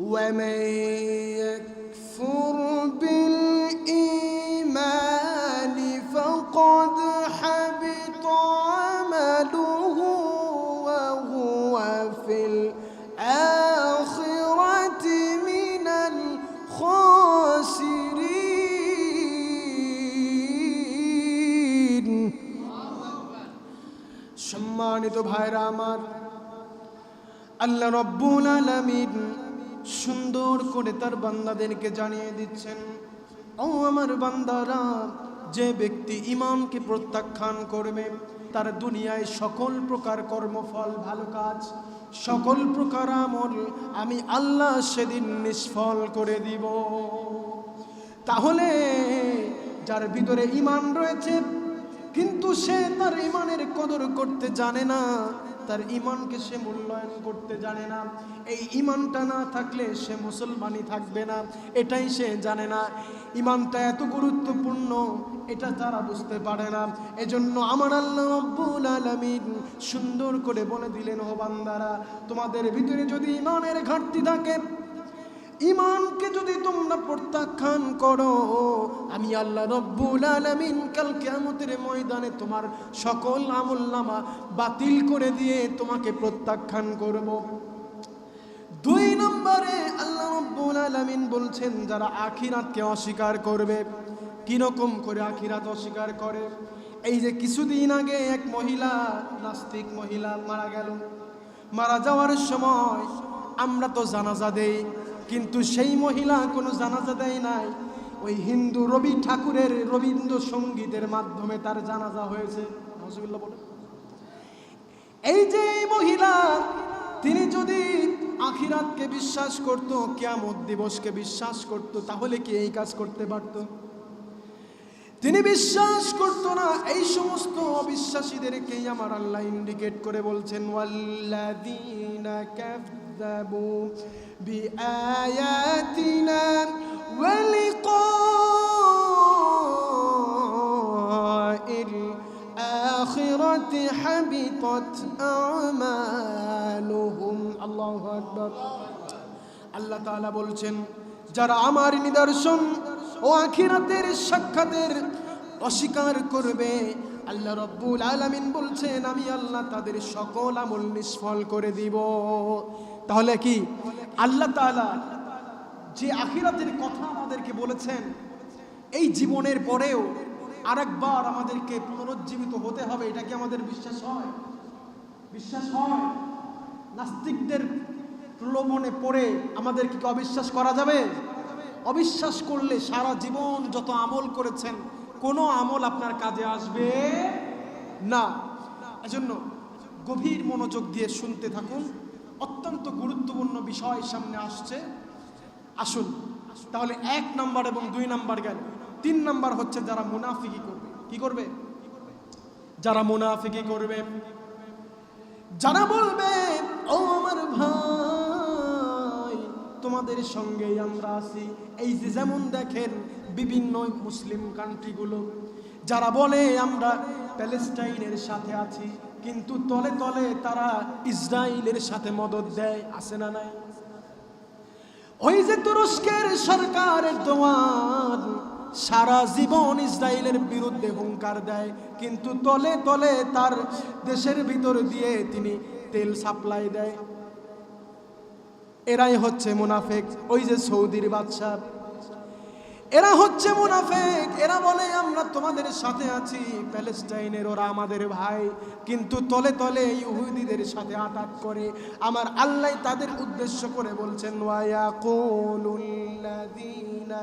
ومن يكفر بالإيمان فقد حبط عمله وهو في الآخرة من الخاسرين সম্মানিত ভাইরা আমার আল্লাহ রব্বুল আলামিন সুন্দর করে তার বান্দাদেরকে জানিয়ে দিচ্ছেন, ও আমার বান্দারা, যে ব্যক্তি ইমানকে প্রত্যাখ্যান করবে, তার দুনিয়ায় সকল প্রকার কর্মফল, ভালো কাজ, সকল প্রকার আমল আমি আল্লাহ সেদিন নিষ্ফল করে দিব। তাহলে যার ভিতরে ইমান রয়েছে, কিন্তু সে তার ইমানের কদর করতে জানে না তার ইমানকে সে মূল্যায়ন করতে জানে না। এই ইমানটা না থাকলে সে মুসলমানই থাকবে না। এটাই সে জানে না। ইমানটা এত গুরুত্বপূর্ণ, এটা তারা বুঝতে পারে না। এজন্য আমার আল্লাহ আব্বুল আলমিন সুন্দর করে বলে দিলেন হবান্দারা বান্দারা, তোমাদের ভিতরে যদি ইমানের ঘাটতি থাকে ইমানকে যদি তোমরা প্রত্যাখ্যান করো, আমি আল্লাহ রব্বুল আলামিন কাল কিয়ামতের ময়দানে তোমার সকল আমলনামা বাতিল করে দিয়ে তোমাকে প্রত্যাখ্যান করব। দুই নম্বরে আল্লাহ রব্বুল আলামিন বলছেন, যারা আখিরাতকে অস্বীকার করবে, কীরকম করে আখিরাত অস্বীকার করে? এই যে কিছুদিন আগে এক মহিলা, নাস্তিক মহিলা মারা গেল। মারা যাওয়ার সময় আমরা তো জানাজা দেই কিন্তু সেই মহিলা কোনো জানাজা দেয় নাই। ওই হিন্দু রবি ঠাকুরের রবীন্দ্রসঙ্গীতের মাধ্যমে তার জানাজা হয়েছে। বলে এই যে মহিলা, তিনি যদি আখিরাতকে বিশ্বাস করত, কিয়ামত দিবসকে বিশ্বাস করত, তাহলে কি এই কাজ করতে পারত? তিনি বিশ্বাস করত না, এই সমস্ত অবিশ্বাসীদেরকেই আমার আল্লাহ ইন্ডিকেট করে বলছেন, ওয়াল্লাযীনা বিআয়াতিনা ওয়ালিকাইল আখিরাতি হাবিতাত আমালুহুম আল্লাহু আকবার আল্লাহ তাআলা বলছেন যারা আমার নিদর্শন ও আখিরাতের সাক্ষাতের অস্বীকার করবে। আল্লাহ রব্বুল আলামিন বলছেন, আমি আল্লাহ তাদের সকল আমল নিষ্ফল করে দিব। তাহলে কি আল্লাহ তাআলা যে আখিরাতের কথা আমাদেরকে বলেছেন, এই জীবনের পরেও আরেকবার আমাদেরকে পুনরুজ্জীবিত হতে হবে, এটা কি আমাদের বিশ্বাস হয়? বিশ্বাস হয়। নাস্তিকদের প্রলোভনে পড়ে আমাদের কি অবিশ্বাস করা যাবে? অবিশ্বাস করলে সারা জীবন যত আমল করেছেন, কোনো আমল আপনার কাজে আসবে না। এজন্য গভীর মনোযোগ দিয়ে শুনতে থাকুন। অত্যন্ত গুরুত্বপূর্ণ বিষয় সামনে আসছে। আসুন, তাহলে এক নাম্বার এবং দুই নাম্বার গেল। তিন নাম্বার হচ্ছে যারা মুনাফিকি করবে। কি করবে? যারা মুনাফিকি করবে। যারা বলবে, ও আমার ভাই, তোমাদের সঙ্গেই আমরা আছি। এই যে যেমন দেখেন বিভিন্ন মুসলিম কান্ট্রিগুলো যারা বলে, আমরা প্যালেস্টাইনের সাথে আছি। কিন্তু তলে তলে তারা ইসরায়েলের সাথে মদত দেয়, আছে না নাই? ওই যে তুরস্কের সরকারের দোয়ান সারা জীবন ইসরায়েলের বিরুদ্ধে হুঙ্কার দেয়, কিন্তু তলে তলে তার দেশের ভিতর দিয়ে তিনি তেল সাপ্লাই দেয়। এরাই হচ্ছে মুনাফেক, ওই যে সৌদির বাদশাহ। এরা হচ্ছে মুনাফেক এরা বলে আমরা তোমাদের সাথে আছি প্যালেস্টাইনের ওরা আমাদের ভাই কিন্তু তলে তলে ইহুদিদের সাথে আটাক করে আমার আল্লাহ তাদের উদ্দেশ্য করে বলছেন ওয়ায়াকুলুল্লাযীনা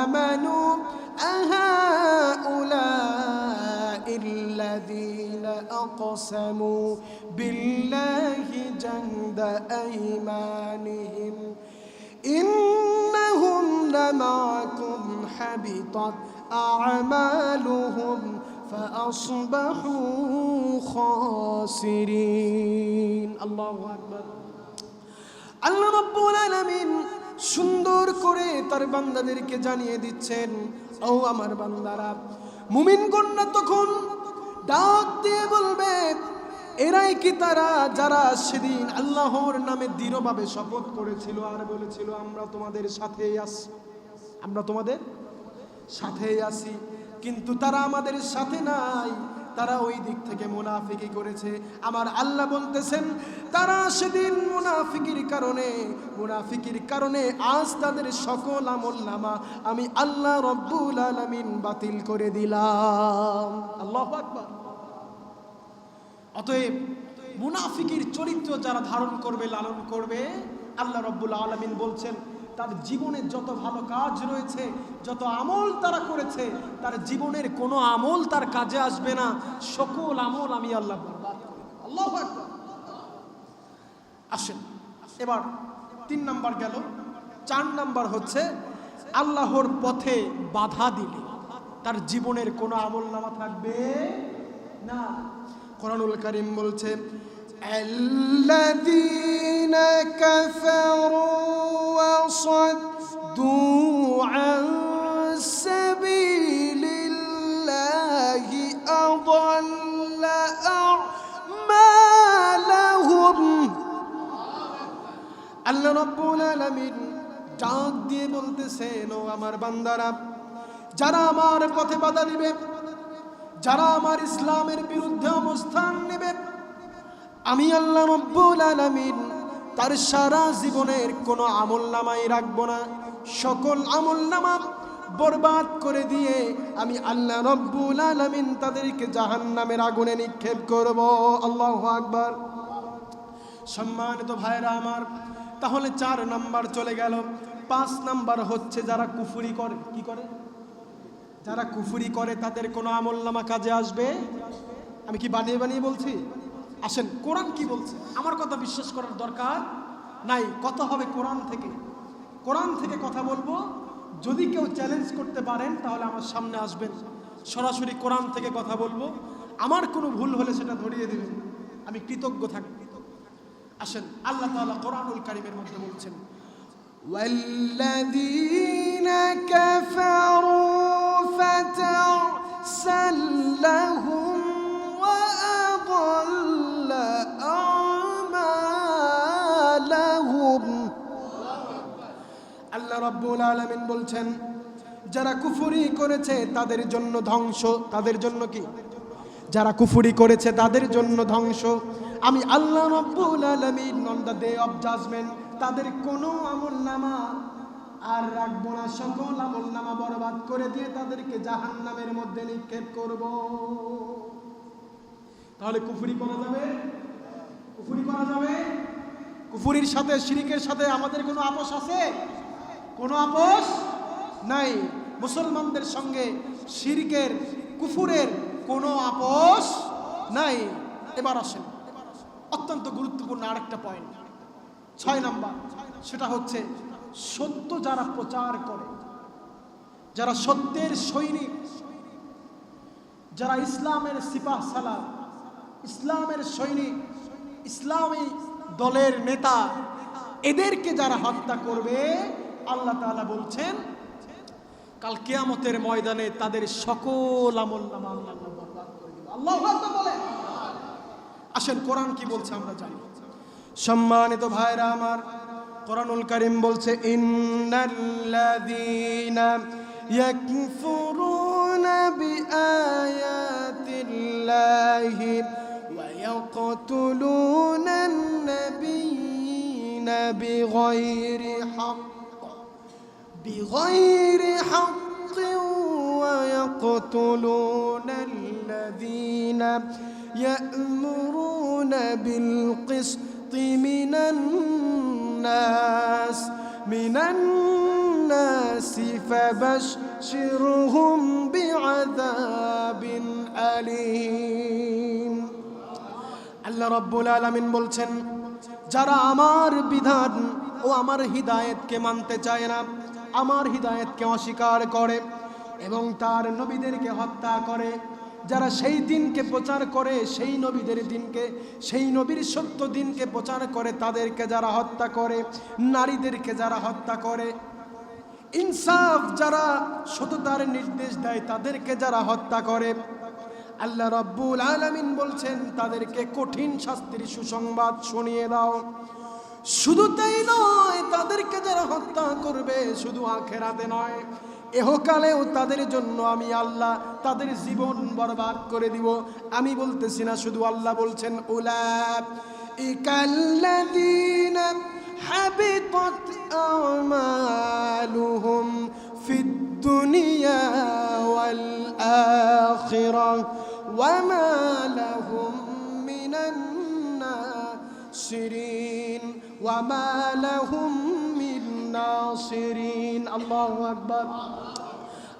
আমানু আহাউলাইল্লাযীনা আকসামু বিল্লাহি জাহদা আইমানিহিম إنهم لمعكم حبطت أعمالهم فأصبحوا خاسرين الله أكبر আল্লাহ রব্বুল আলামিন সুন্দর করে তার বান্দাদেরকে জানিয়ে দিচ্ছেন ও আমার বান্দারা মুমিন কন্যা তখন ডাক দিয়ে বলবে এরাই কি তারা যারা সেদিন আল্লাহর নামে দৃঢ়ভাবে শপথ করেছিল আর বলেছিল আমরা তোমাদের সাথেই আছি আমরা তোমাদের সাথেই আছি। কিন্তু তারা আমাদের সাথে নাই। তারা ওই দিক থেকে মুনাফিকি করেছে। আমার আল্লাহ বলতেছেন, তারা সেদিন মুনাফিকির কারণে মুনাফিকির কারণে আজ তাদের সকল আমল নামা আমি আল্লাহ রব্বুল আলামিন বাতিল করে দিলাম। আল্লাহ আকবার। অতএব মুনাফিকির চরিত্র যারা ধারণ করবে, লালন করবে, আল্লাহ রব্বুল আলমিন বলছেন তার জীবনে যত ভালো কাজ রয়েছে, যত আমল তারা করেছে, তার জীবনের কোনো আমল তার কাজে আসবে না সকল আমল আমি আল্লাহ। আল্লাহু। আসেন, এবার তিন নাম্বার গেল চার নাম্বার হচ্ছে, আল্লাহর পথে বাধা দিলে তার জীবনের কোনো আমল নামা থাকবে না কোরআনুল করিম বলছে الذين كفروا وصدوا عن سبيل الله أضل أعمالهم আল্লাহ রব্বুল আলামিন ডাক দিয়ে বলতেছেন ও আমার বান্দারা যারা আমার পথে বাধা দিবে যারা আমার ইসলামের বিরুদ্ধে অবস্থান নেবে আমি আল্লাহ রব্বুল আলামিন তার সারা জীবনের কোনো আমল নামাই রাখব না। সকল আমল নামা বরবাদ করে দিয়ে আমি আল্লাহ রব্বুল আলামিন তাদেরকে জাহান্নামের আগুনে নিক্ষেপ করব। আল্লাহ আকবার। সম্মানিত ভাইরা আমার, তাহলে চার নাম্বার চলে গেল। পাঁচ নাম্বার হচ্ছে যারা কুফুরি করে, কি করে? যারা কুফুরি করে তাদের কোনো আমল নামা কাজে আসবে? আমি কি বানিয়ে বানিয়ে বলছি? আসেন কোরআন কি বলছে আমার কথা বিশ্বাস করার দরকার নাই কথা হবে কোরআন থেকে কোরআন থেকে কথা বলবো যদি কেউ চ্যালেঞ্জ করতে পারেন তাহলে আমার সামনে আসবেন সরাসরি কোরআন থেকে কথা বলবো আমার কোনো ভুল হলে সেটা ধরিয়ে দেবেন আমি কৃতজ্ঞ থাকব আসেন আল্লাহ তাআলা কোরআনুল কারিমের মধ্যে বলছেন والذين كفروا فتعسا لهم রব্বুল আলামিন বলছেন, যারা কুফুরি করেছে তাদের জন্য ধ্বংস, তাদের জন্য কি? যারা কুফুরি করেছে তাদের জন্য ধ্বংস। আমি আল্লাহ রব্বুল আলামিন অন দ্য ডে জাজমেন্ট তাদের কোনো আমল নামা আর রাখব না। সকল আমল নামা বরবাদ করে দিয়ে তাদেরকে জাহান্নামের মধ্যে নিক্ষেপ করব। তাহলে কুফুরি করা যাবে? কুফুরি করা যাবে? কুফুরির সাথে, শিরিকের সাথে আমাদের কোনো আপোষ আছে? কোনো আপোষ নাই। মুসলমানদের সঙ্গে শিরিকের, কুফুরের কোনো আপোষ নাই। এবার আসেন। অত্যন্ত গুরুত্বপূর্ণ আরেকটা পয়েন্ট ছয় নাম্বার, সেটা হচ্ছে সত্য যারা প্রচার করে, যারা সত্যের সৈনিক, যারা ইসলামের সিপাহ সালা ইসলামের সৈনিক, ইসলামী দলের নেতা, এদেরকে যারা হত্যা করবে আল্লাহ তাআলা বলছেন কাল কেয়ামতের ময়দানে তাদের সকল আমল নামা আল্লাহ বরবাদ করে দিবে আল্লাহু আকবার বলেন আসেন কোরআন কি বলছে আমরা জানি সম্মানিত ভাইরা আমার কোরআনুল করিম বলছে ইন্নাল্লাযীনা ইয়াকফুরুনা বিআয়াতিল্লাহি ওয়া ইয়াকতুলুনা النبيين بغير حق بغير حق ويقتلون الذين يأمرون بالقسط من الناس من الناس فبشرهم بعذاب أليم আল্লাহ রব্বুল আলামিন বলছেন যারা আমার বিধান ও আমার হিদায়েতকে মানতে চায় না আমার হিদায়েতকে অস্বীকার করে এবং তার নবীদেরকে হত্যা করে। যারা সেই দিনকে প্রচার করে, সেই নবীদের দিনকে, সেই নবীর সত্য দিনকে প্রচার করে, তাদেরকে যারা হত্যা করে, নারীদেরকে যারা হত্যা করে, ইনসাফ যারা সততার নির্দেশ দেয়, তাদেরকে যারা হত্যা করে। আল্লাহ রব্বুল আলামিন বলছেন, তাদেরকে কঠিন শাস্তির সুসংবাদ শুনিয়ে দাও। শুধু তাই নয়, তাদেরকে যারা হত্যা করবে শুধু আখেরাতে নয়, এহকালেও তাদের জন্য আমি আল্লাহ তাদের জীবন বরবাদ করে দিব। আমি বলতেছি না, শুধু আল্লাহ বলছেন উলাব ওয়ামা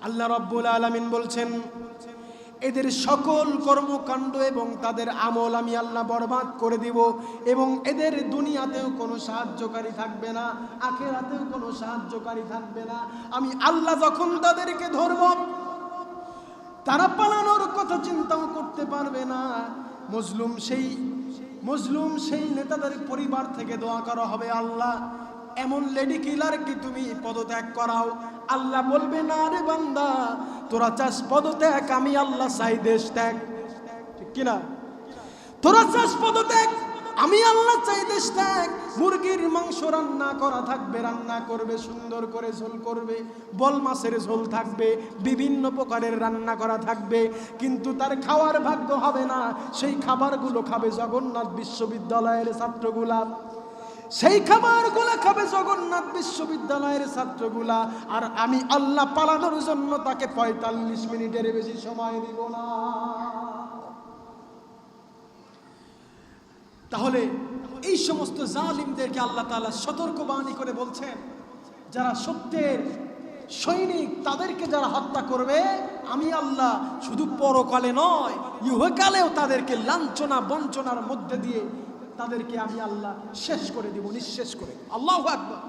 আল্লাহ রব্বুল আলামিন বলছেন, এদের সকল কর্মকাণ্ড এবং তাদের আমল আমি আল্লাহ বরবাদ করে দিব এবং এদের দুনিয়াতেও কোনো সাহায্যকারী থাকবে না, আখেরাতেও কোনো সাহায্যকারী থাকবে না। আমি আল্লাহ যখন তাদেরকে ধরব, তারা পালানোর কথা চিন্তাও করতে পারবে না। মজলুম সেই মজলুম সেই নেতাদের পরিবার থেকে দোয়া করা হবে, আল্লাহ, এমন লেডি কিলারকে তুমি পদত্যাগ করাও। আল্লাহ বলবে, না রে বান্দা, তোরা চাস পদত্যাগ, আমি আল্লাহ চাই দেশ ত্যাগ। ঠিক কিনা? তোরা চাস পদত্যাগ আমি আল্লাহ চাই দেশ ত্যাগ। মুরগির মাংস রান্না করা থাকবে, রান্না করবে, সুন্দর করে ঝোল করবে, বল মাছের ঝোল থাকবে, বিভিন্ন প্রকারের রান্না করা থাকবে, কিন্তু তার খাওয়ার ভাগ্য হবে না। সেই খাবারগুলো খাবে জগন্নাথ বিশ্ববিদ্যালয়ের ছাত্রগুলা। সেই খাবারগুলা খাবে জগন্নাথ বিশ্ববিদ্যালয়ের ছাত্রগুলা। আর আমি আল্লাহ পালানোর জন্য তাকে পঁয়তাল্লিশ মিনিটের বেশি সময় দিব না। তাহলে এই সমস্ত জালিমদেরকে আল্লাহ তাআলা সতর্কবাণী করে বলছেন, যারা সত্যের সৈনিক তাদেরকে যারা হত্যা করবে, আমি আল্লাহ শুধু পরকালে নয়, ইহকালেও তাদেরকে লাঞ্ছনা বঞ্চনার মধ্যে দিয়ে তাদেরকে আমি আল্লাহ শেষ করে দিব, নিঃশেষ করে আল্লাহ আকবার।